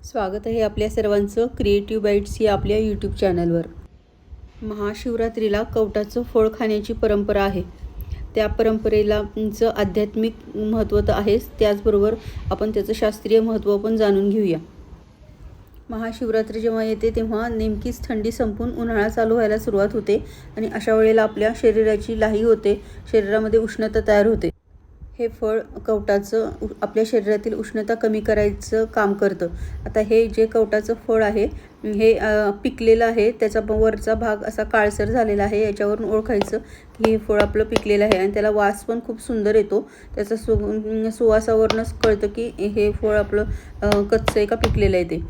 स्वागत आहे आपल्या सर्वांचं क्रिएटिव्ह बाईट्स या आपल्या यूट्यूब चॅनलवर महाशिवरात्रीला कवटाचं फळ खाण्याची परंपरा आहे. त्या परंपरेलाचं आध्यात्मिक महत्त्व तर आहेच त्याचबरोबर आपण त्याचं शास्त्रीय महत्त्व पण जाणून घेऊया. महाशिवरात्री जेव्हा येते तेव्हा नेमकीच थंडी संपून उन्हाळा चालू व्हायला सुरुवात होते आणि अशा वेळेला आपल्या शरीराची लाही होते शरीरामध्ये उष्णता तयार होते. हे फळ कवटाचं आपल्या शरीरातील उष्णता कमी करायचं काम करतं. आता हे जे कवटाचं फळ आहे हे पिकलेलं आहे त्याचा वरचा भाग असा काळसर झालेला आहे याच्यावरून ओळखायचं की हे फळ आपलं पिकलेलं आहे आणि त्याला वास पण खूप सुंदर येतो. त्याचा सु सुवासावरूनच कळतं की हे फळ आपलं कच्चं आहे का पिकलेलं आहे ते.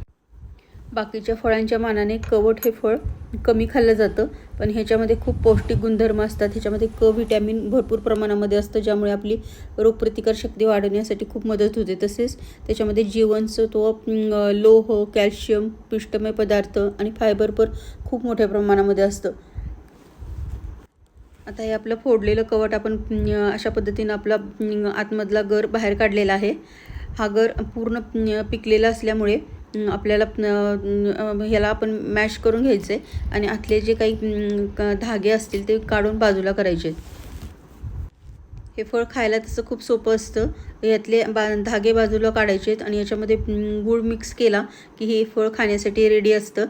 बाकीच्या फळांच्या मानाने कवट हे फळ कमी खाल्लं जातं. पण ह्याच्यामध्ये खूप पौष्टिक गुणधर्म असतात. ह्याच्यामध्ये क व्हिटॅमिन भरपूर प्रमाणामध्ये असतं ज्यामुळे आपली रोगप्रतिकार शक्ती वाढवण्यासाठी खूप मदत होते. तसेच त्याच्यामध्ये जीवनसत्व अं, लोह कॅल्शियम पिष्टमय पदार्थ आणि फायबर पण खूप मोठ्या प्रमाणामध्ये असतं. आता हे आपलं फोडलेलं कवट आपण अशा पद्धतीनं आपला आतमधला गर बाहेर काढलेला आहे. हा गर पूर्ण पिकलेला असल्यामुळे आपल्याला ह्याला आपण मॅश करून घ्यायचं आहे आणि आतले जे काही धागे असतील ते काढून बाजूला करायचे. हे फळ खायला तसं खूप सोपं असतं. यातले बा धागे बाजूला काढायचे आहेत आणि याच्यामध्ये गूळ मिक्स केला की हे फळ खाण्यासाठी रेडी असतं.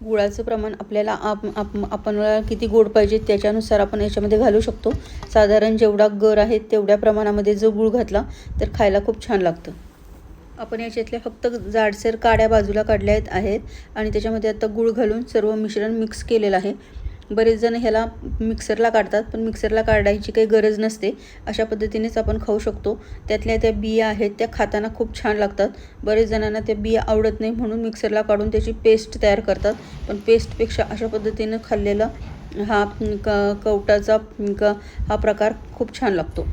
गुळाचं प्रमाण आपल्याला आप आपणाला किती गोड पाहिजे त्याच्यानुसार आपण याच्यामध्ये घालू शकतो. साधारण जेवढा गर आहे तेवढ्या प्रमाणामध्ये जो गुळ घातला तर खायला खूप छान लागतं. आपण याच्यातल्या फक्त जाडसर काड्या बाजूला काढल्या आहेत आणि त्याच्यामध्ये आता गुळ घालून सर्व मिश्रण मिक्स केलेलं आहे. बरेच जण ह्याला मिक्सरला काढतात पण मिक्सरला काढायची काही गरज नसते. अशा पद्धतीनेच आपण खाऊ शकतो. त्यातल्या त्या बिया आहेत त्या खाताना खूप छान लागतात. बरेच जणांना त्या बिया आवडत नाही म्हणून मिक्सरला काढून त्याची पेस्ट तयार करतात. पण पेस्टपेक्षा अशा पद्धतीनं खाल्लेला हा क कवटाचा क हा प्रकार खूप छान लागतो.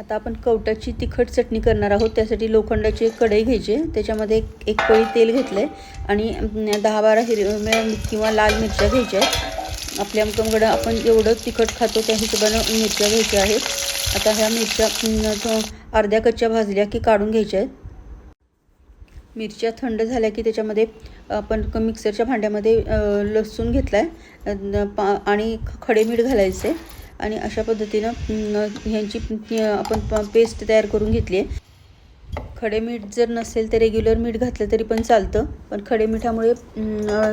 आता आपण कवटाची तिखट चटणी करणार आहोत. त्यासाठी लोखंडाची एक कढई घ्यायची. त्याच्यामध्ये एक एक पळी तेल घेतलं आहे आणि दहा बारा हिरव्या किंवा लाल मिरच्या घ्यायच्या आहेत. आपल्या अमकमकडं आपण जेवढं तिखट खातो त्या हिशोबानं मिरच्या घ्यायच्या आहेत. आता ह्या मिरच्या अर्ध्या कच्च्या भाजल्या की काढून घ्यायच्या आहेत. मिरच्या थंड झाल्या की त्याच्यामध्ये आपण मिक्सरच्या भांड्यामध्ये लसूण घेतला आहे पा आणि खडे मीठ घालायचे. आणि अशा पद्धतीनं ह्यांची आपण प- पेस्ट तयार करून घेतली आहे. खडे मीठ जर नसेल तर रेग्युलर मीठ घातलं तरी पण चालतं. पण खडे मिठामुळे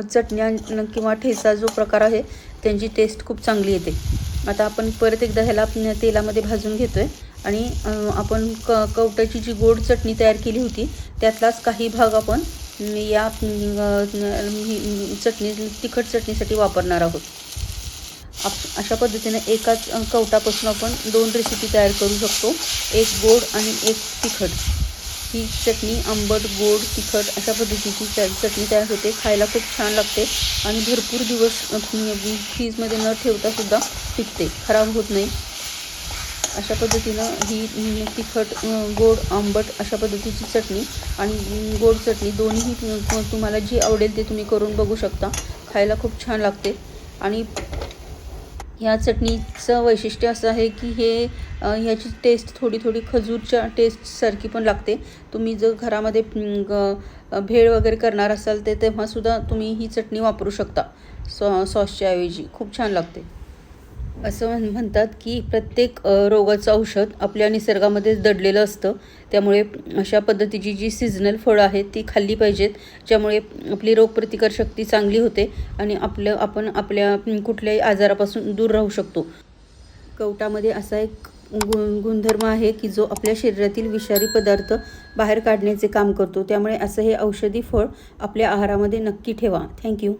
चटण्या किंवा ठेचा जो प्रकार आहे त्यांची टेस्ट खूप चांगली येते. आता आपण परत एकदा ह्याला तेलामध्ये भाजून घेतो आहे आणि आपण क कवटाची जी गोड चटणी तयार केली होती त्यातलाच काही भाग आपण या चटणी तिखट चटणीसाठी वापरणार आहोत. आप अशा पद्धतीने एकाच कवटापासून आपण दोन रेसिपी तयार करू शकतो. एक गोड आणि एक तिखट. ही चटणी आंबट गोड तिखट अशा पद्धतीची चटणी तयार होते. खायला खूप छान लागते आणि भरपूर दिवस फ्रीजमध्ये न ठेवता सुद्धा टिकते. खराब होत नाही. अशा पद्धतीनं ही तिखट गोड आंबट अशा पद्धतीची चटणी आणि गोड चटणी दोन्ही तुम्हाला जी आवडेल ते तुम्ही करून बघू शकता. खायला खूप छान लागते आणि ह्या चटणीचं वैशिष्ट्य असं आहे की हे ह्याची टेस्ट थोडी थोडी खजूरच्या टेस्टसारखी पण लागते. तुम्ही जर घरामध्ये भेळ वगैरे करणार असाल ते तेव्हासुद्धा तुम्ही ही चटणी वापरू शकता. सॉ सॉसच्या ऐवजी. खूप छान लागते. असं म्हण म्हणतात की प्रत्येक रोगाचं औषध आपल्या निसर्गामध्येच दडलेलं असतं. त्यामुळे अशा पद्धतीची जी सिजनल फळं आहेत ती खाल्ली पाहिजेत ज्यामुळे आपली रोगप्रतिकार शक्ती चांगली होते आणि आपलं आपण आपल्या कुठल्याही आजारापासून दूर राहू शकतो. कवटामध्ये असा एक गुण गुणधर्म आहे की जो आपल्या शरीरातील विषारी पदार्थ बाहेर काढण्याचे काम करतो. त्यामुळे असं हे औषधी फळ आपल्या आहारामध्ये नक्की ठेवा. थँक्यू.